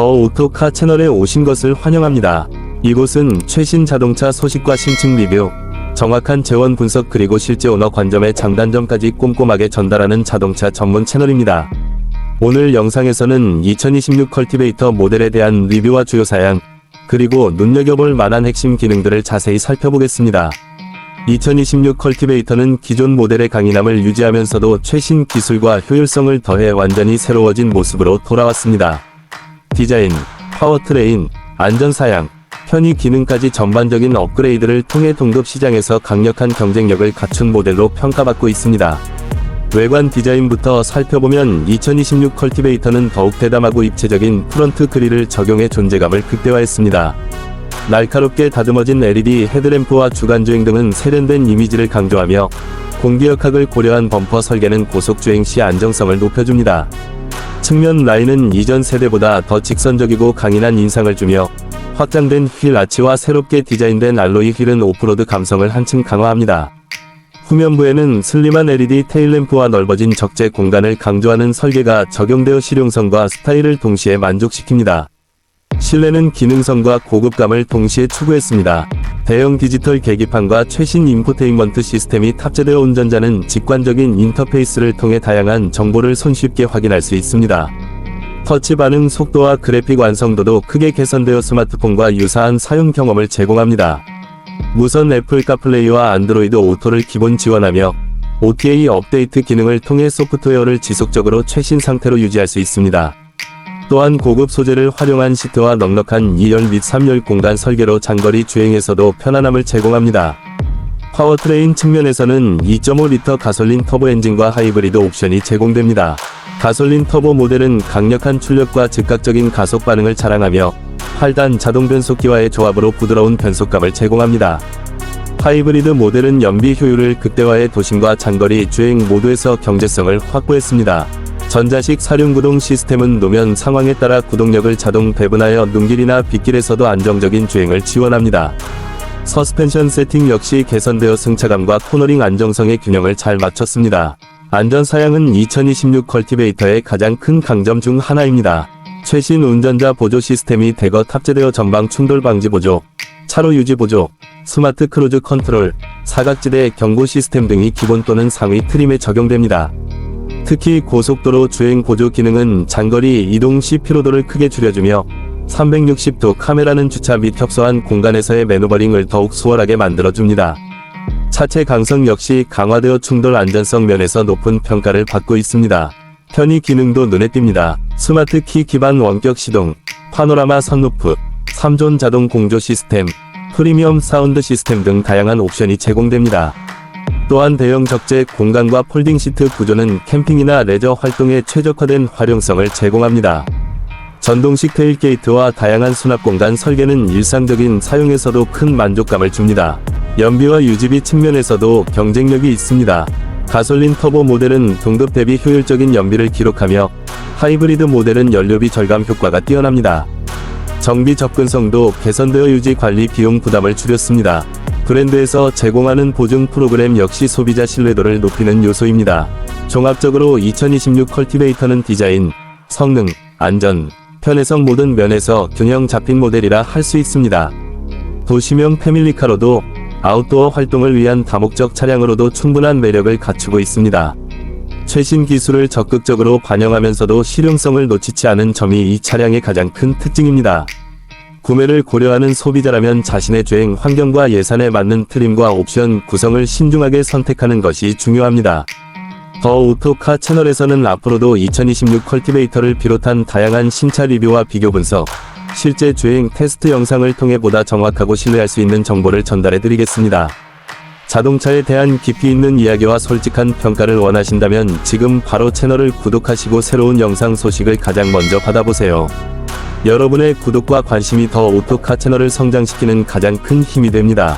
더 오토카 채널에 오신 것을 환영합니다. 이곳은 최신 자동차 소식과 신층 리뷰, 정확한 재원 분석 그리고 실제 오너 관점의 장단점까지 꼼꼼하게 전달하는 자동차 전문 채널입니다. 오늘 영상에서는 2026 컬티베이터 모델에 대한 리뷰와 주요 사양, 그리고 눈여겨볼 만한 핵심 기능들을 자세히 살펴보겠습니다. 2026 컬티베이터는 기존 모델의 강인함을 유지하면서도 최신 기술과 효율성을 더해 완전히 새로워진 모습으로 돌아왔습니다. 디자인, 파워트레인, 안전사양, 편의 기능까지 전반적인 업그레이드를 통해 동급 시장에서 강력한 경쟁력을 갖춘 모델로 평가받고 있습니다. 외관 디자인부터 살펴보면 2026 컬티베이터는 더욱 대담하고 입체적인 프런트 그릴을 적용해 존재감을 극대화했습니다. 날카롭게 다듬어진 LED 헤드램프와 주간주행 등은 세련된 이미지를 강조하며 공기역학을 고려한 범퍼 설계는 고속주행 시 안정성을 높여줍니다. 측면 라인은 이전 세대보다 더 직선적이고 강인한 인상을 주며 확장된 휠 아치와 새롭게 디자인된 알로이 휠은 오프로드 감성을 한층 강화합니다. 후면부에는 슬림한 LED 테일램프와 넓어진 적재 공간을 강조하는 설계가 적용되어 실용성과 스타일을 동시에 만족시킵니다. 실내는 기능성과 고급감을 동시에 추구했습니다. 대형 디지털 계기판과 최신 인포테인먼트 시스템이 탑재되어 운전자는 직관적인 인터페이스를 통해 다양한 정보를 손쉽게 확인할 수 있습니다. 터치 반응 속도와 그래픽 완성도도 크게 개선되어 스마트폰과 유사한 사용 경험을 제공합니다. 무선 애플 카플레이와 안드로이드 오토를 기본 지원하며 OTA 업데이트 기능을 통해 소프트웨어를 지속적으로 최신 상태로 유지할 수 있습니다. 또한 고급 소재를 활용한 시트와 넉넉한 2열 및 3열 공간 설계로 장거리 주행에서도 편안함을 제공합니다. 파워트레인 측면에서는 2.5리터 가솔린 터보 엔진과 하이브리드 옵션이 제공됩니다. 가솔린 터보 모델은 강력한 출력과 즉각적인 가속 반응을 자랑하며 8단 자동 변속기와의 조합으로 부드러운 변속감을 제공합니다. 하이브리드 모델은 연비 효율을 극대화해 도심과 장거리 주행 모두에서 경제성을 확보했습니다. 전자식 사륜구동 시스템은 노면 상황에 따라 구동력을 자동 배분하여 눈길이나 빗길에서도 안정적인 주행을 지원합니다. 서스펜션 세팅 역시 개선되어 승차감과 코너링 안정성의 균형을 잘 맞췄습니다. 안전 사양은 2026 컬티베이터의 가장 큰 강점 중 하나입니다. 최신 운전자 보조 시스템이 대거 탑재되어 전방 충돌 방지 보조, 차로 유지 보조, 스마트 크루즈 컨트롤, 사각지대 경고 시스템 등이 기본 또는 상위 트림에 적용됩니다. 특히 고속도로 주행 보조 기능은 장거리 이동 시 피로도를 크게 줄여주며 360도 카메라는 주차 및 협소한 공간에서의 매너버링을 더욱 수월하게 만들어줍니다. 차체 강성 역시 강화되어 충돌 안전성 면에서 높은 평가를 받고 있습니다. 편의 기능도 눈에 띕니다. 스마트 키 기반 원격 시동, 파노라마 선루프, 3존 자동 공조 시스템, 프리미엄 사운드 시스템 등 다양한 옵션이 제공됩니다. 또한 대형 적재 공간과 폴딩 시트 구조는 캠핑이나 레저 활동에 최적화된 활용성을 제공합니다. 전동식 테일 게이트와 다양한 수납 공간 설계는 일상적인 사용에서도 큰 만족감을 줍니다. 연비와 유지비 측면에서도 경쟁력이 있습니다. 가솔린 터보 모델은 동급 대비 효율적인 연비를 기록하며 하이브리드 모델은 연료비 절감 효과가 뛰어납니다. 정비 접근성도 개선되어 유지 관리 비용 부담을 줄였습니다. 브랜드에서 제공하는 보증 프로그램 역시 소비자 신뢰도를 높이는 요소입니다. 종합적으로 2026 컬티베이터는 디자인, 성능, 안전, 편의성 모든 면에서 균형 잡힌 모델이라 할 수 있습니다. 도시명 패밀리카로도 아웃도어 활동을 위한 다목적 차량으로도 충분한 매력을 갖추고 있습니다. 최신 기술을 적극적으로 반영하면서도 실용성을 놓치지 않은 점이 이 차량의 가장 큰 특징입니다. 구매를 고려하는 소비자라면 자신의 주행 환경과 예산에 맞는 트림과 옵션 구성을 신중하게 선택하는 것이 중요합니다. 더 오토카 채널에서는 앞으로도 2026 컬티베이터를 비롯한 다양한 신차 리뷰와 비교 분석, 실제 주행 테스트 영상을 통해 보다 정확하고 신뢰할 수 있는 정보를 전달해 드리겠습니다. 자동차에 대한 깊이 있는 이야기와 솔직한 평가를 원하신다면 지금 바로 채널을 구독하시고 새로운 영상 소식을 가장 먼저 받아보세요. 여러분의 구독과 관심이 더 오토카 채널을 성장시키는 가장 큰 힘이 됩니다.